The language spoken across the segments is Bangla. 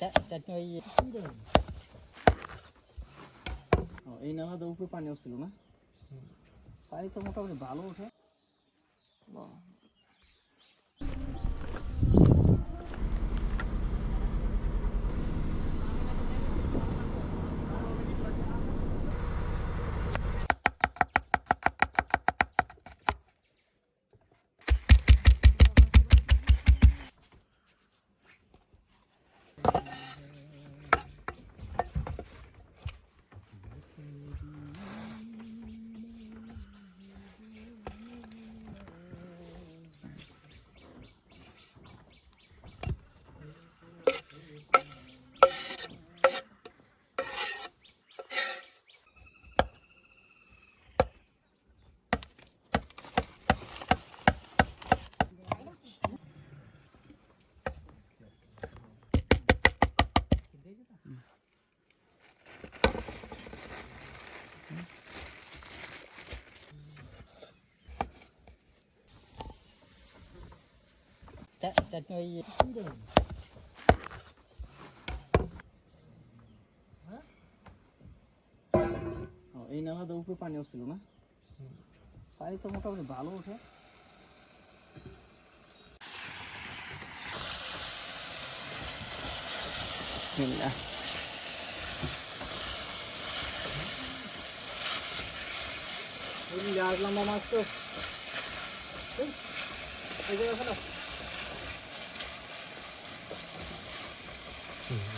চাটনি ওই এই নালাতে উপরে পানি উঠছিল না? পানি তো মোটামুটি ভালো ওঠে। বাহ। চা- চাটনি ওই ও, এই নালাতে উপরে পানি উঠছিল না পানি তো মোটামুটি ভালো ওঠে বিসমিল্লাহ আর লম্বা মাছ তো এই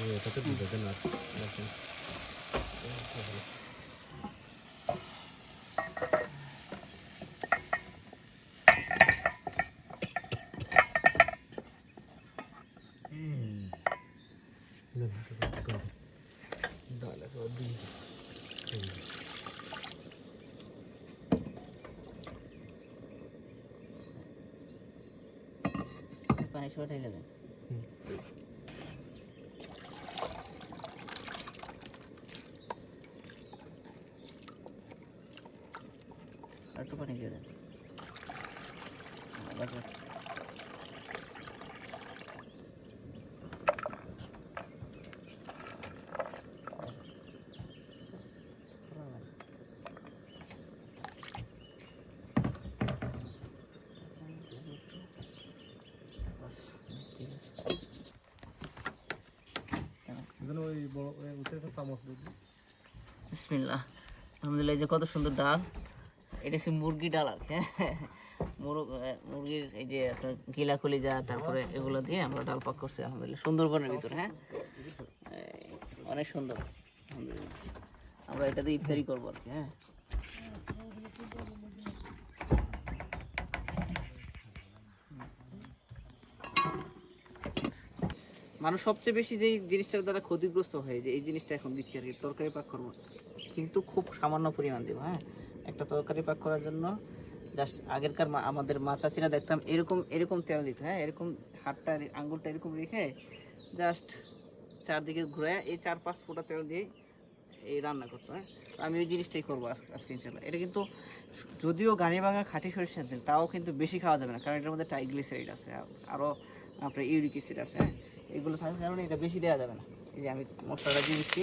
যে এখানে এটাতে দিতে না পানি শর্ট হয়ে যাবে আর একটু পানি দিয়ে দেন হ্যাঁ, বাস, বাস। বাস, ঠিক আছে এখানে ওই বড় আলহামদুলিল্লাহ যে কত সুন্দর ডাল। এটা হচ্ছে মুরগি ডাল হ্যাঁ। মুরগ মুরগির এই যে আপনার গিলা যা তারপরে এগুলো দিয়ে আমরা ডাল পাক করছি, আলহামদুলিল্লাহ। সুন্দরবনের ভিতরে হ্যাঁ। অনেক সুন্দর আমরা এটা দিয়ে ইফতারি করব আর কি হ্যাঁ। মানুষ সবচেয়ে বেশি যেই জিনিসটার দ্বারা ক্ষতিগ্রস্ত হয়, যে এই জিনিসটা এখন দিচ্ছি আর কি, তরকারি পাক করব। কিন্তু খুব সামান্য পরিমাণ দেবো হ্যাঁ? একটা তরকারি পাক করার জন্য জাস্ট আগেরকার আমাদের মা চাষিরা দেখতাম এরকম এরকম তেল দিত হ্যাঁ? এরকম হাতটা, আঙ্গুলটা এরকম রেখে জাস্ট চারদিকে ঘুরে এই চার পাঁচ ফোঁটা তেল দিয়ে এই রান্না করতো হ্যাঁ? আমি ওই জিনিসটাই করব আজ- আজকে ইনশাল্লাহ এটা কিন্তু যদিও গানি ভাঙা খাঁটি সরিষার তেল, তাও কিন্তু বেশি খাওয়া যাবে না, কারণ এটার মধ্যে ট্রাইগ্লিসাইড আছে, আর- আরও আপনার ইউরিক অ্যাসিড আছে হ্যাঁ? এগুলো থাকার কারণে এটা বেশি দেওয়া যাবে না। এই যে আমি মশলাটা দিয়ে দিচ্ছি।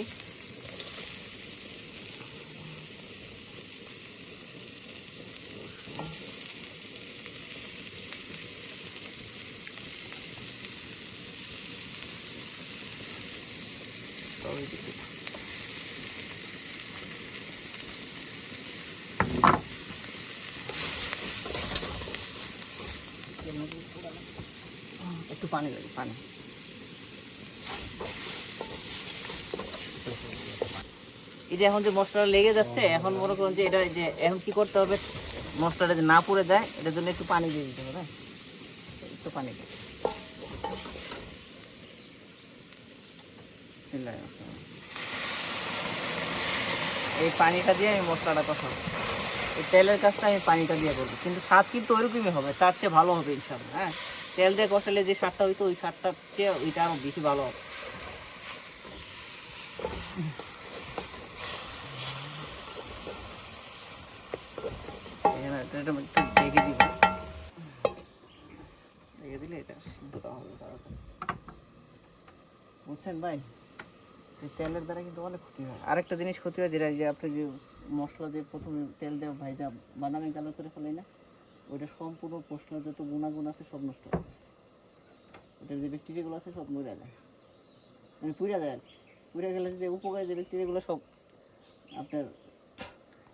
একটু পানি লাগে পানি। এই যে এখন যে মশলাটা লেগে যাচ্ছে, এখন মনে করুন যে এটা যে এখন কি করতে হবে? মশলাটা যে না পুড়ে যায়, এটার জন্য একটু পানি দিয়ে দিতে হবে। একটু পানি দিয়ে। এই পানিটা দিয়ে আমি মশলাটা কষাবো এই তেলের কাজটা আমি পানিটা দিয়ে করব। কিন্তু স্বাদ কিন্তু ওইরকমই হবে, তার চেয়ে ভালো হবে ইনশাল্লাহ হ্যাঁ? তেল দিয়ে কষালে যে স্বাদটা হইতো, ওই স্বাদটার চেয়ে ওইটা আরও বেশি ভালো হবে এখানে এটা- একটু দিব। ঢেকে দিলে এটা সিদ্ধটা হবে তাড়াতাড়ি। বুঝছেন ভাই? তেলের দ্বারা কিন্তু অনেক ক্ষতি হয়। আরেকটা জিনিস ক্ষতি হয় যেটা যে আপনি যে মশলা দিয়ে প্রথমে তেল দেওয়া ভাইজা বাদামি কালার করে ফেলাই না ওইটা সম্পূর্ণ মশলার যত গুণাগুণ আছে সব নষ্ট হয়। ওটার যে ব্যাকটেরিয়াগুলো আছে সব মরে যায়। মানে পুড়ে যায় আর কি। পুড়ে গেলে যে উপকারী যে ব্যাকটেরিয়াগুলো সব আপনার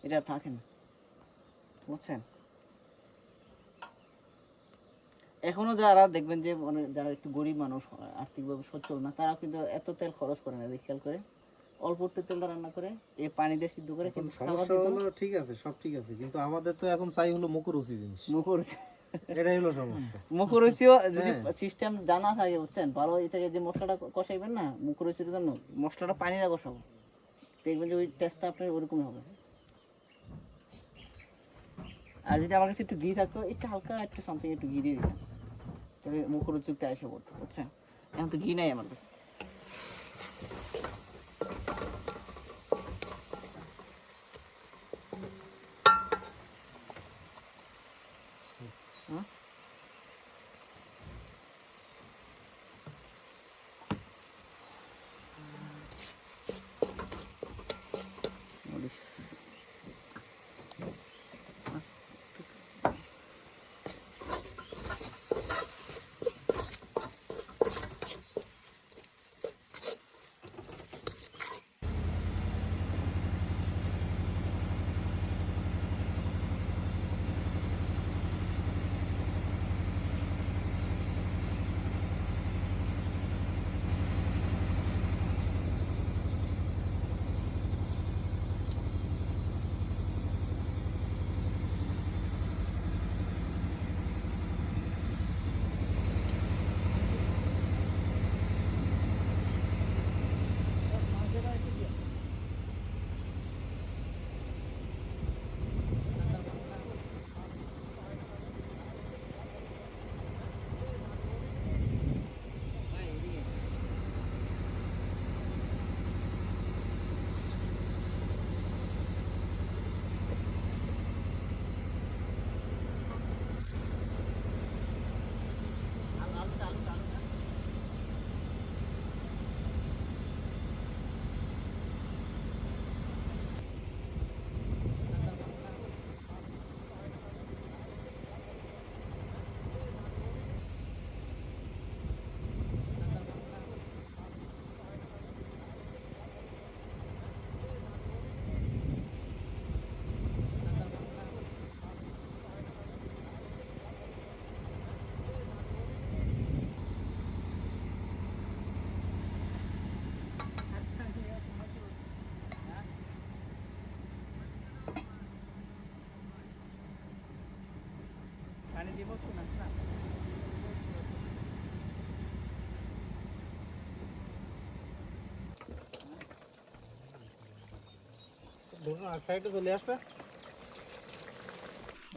এটা থাকে না। বুঝছেন? এখনও যারা দেখবেন যে মানে যারা একটু গরিব মানুষ আর্থিকভাবে সচ্ছল না তারা কিন্তু এত তেল খরচ করে না খেয়াল করে। অল্প একটু তেল রান্না করে এই পানি দিয়ে সিদ্ধ করে কিন্তু সমস্যা হলো ঠিক আছে সব ঠিক আছে কিন্তু আমাদের তো এখন চাই হলো মুখরুচি জিনিস। মুখর এটাই হলো সমস্যা। মুখরুচিও যদি সিস্টেম জানা থাকে বুঝছেন? ভালো এই থেকে যে মশলাটা কষাইবেন না মুখরুচির জন্য মশলাটা পানি দিয়ে কষাবো। দেখবেন যে ওই টেস্টটা আপনার ওরকমই হবে। আর যদি আমার কাছে একটু ঘি থাকতো, একটু হালকা, একটু সামথিং একটু ঘি দিয়ে দিতাম। তবে চুপটা এসে পড়তো বুঝছেন এখন তো ঘি নাই আমার কাছে। হুম?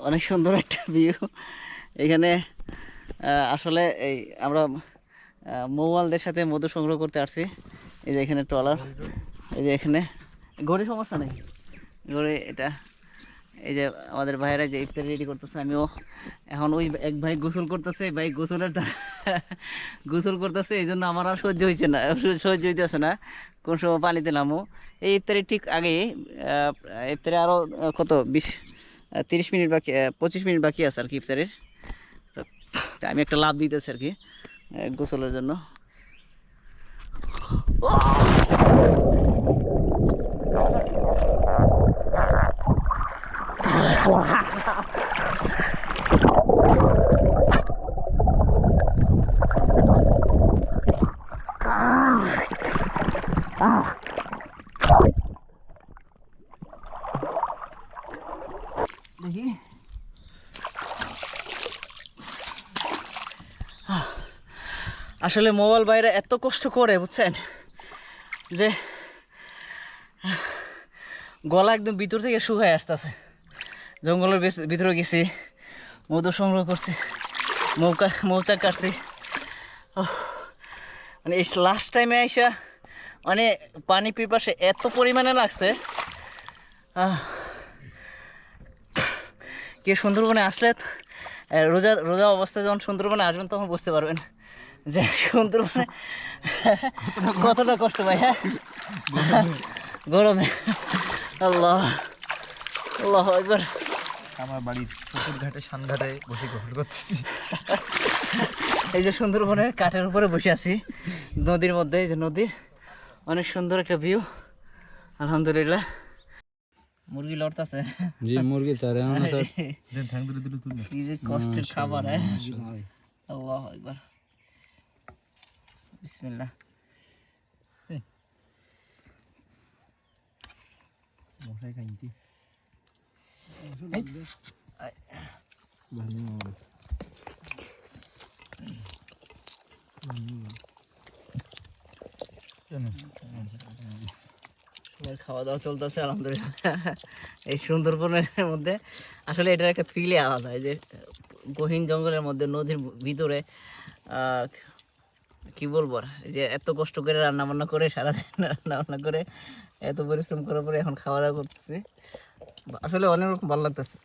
অনেক সুন্দর একটা ভিউ এখানে আসলে এই আমরা মৌয়ালদের সাথে মধু সংগ্রহ করতে আসছি। এই যে এখানে ট্রলার। এই যে এখানে ঘড়ি সমস্যা নেই। ঘড়ি, এটা এই যে আমাদের ভাইয়েরা যে ইফতারি রেডি করতেছে, আমিও এখন ওই এক ভাই গোসল করতেছে ভাই গোসলের গোসল করতেছে, এই জন্য আমার আর সহ্য হয়েছে না, সহ্য হইতেছে না। কোন সময় পানিতে নামো। এই ইফতারি ঠিক আগে ইফতারি আরও কত, বিশ তিরিশ মিনিট বাকি পঁচিশ মিনিট বাকি আছে আর কি ইফতারের। আমি একটা লাভ দিতেছি আর কি গোসলের জন্য। আসলে মোবাইল বাইরে এত কষ্ট করে, বুঝছেন? যে, গলা একদম ভিতর থেকে শুকায় আসতেছে। জঙ্গলের ভিতরে গেছি, মধু সংগ্রহ করছি মৌকা মৌচাক কাটছি। মানে এই লাস্ট টাইমে আইসা মানে পানি পিপাসে এত পরিমাণে লাগছে। কে সুন্দরবনে আসলে রোজা রোজা অবস্থায় যখন সুন্দরবনে আসবেন তখন বুঝতে পারবেন। যে সুন্দরবনে কতটা কষ্ট ভাই হ্যাঁ? গরমে। আল্লাহ আল্লাহ একবার আমার বাড়ির পুকুর ঘাটে সানঘাটে বসে করতেছি। এই যে সুন্দরবনের কাঠের উপরে বসে আছি নদীর মধ্যে এই যে নদীর। অনেক সুন্দর একটা ভিউ আলহামদুলিল্লাহ। মুরগি লড়তাছে। জি মুরগি চারে কি যে কষ্টের খাবার হ্যাঁ? আল্লাহ একবার সবার খাওয়া দাওয়া চলতেছে আলহামদুলিল্লাহ। এই সুন্দরবনের মধ্যে আসলে এটার একটা ফিলে আলাদা যে গহীন জঙ্গলের মধ্যে নদীর ভিতরে আহ, কি বলব যে এত কষ্ট করে রান্না বান্না করে, সারাদিন রান্না বান্না করে, এত পরিশ্রম করার পরে এখন খাওয়া দাওয়া করতেছি। আসলে অনেক রকম ভালো লাগতেছে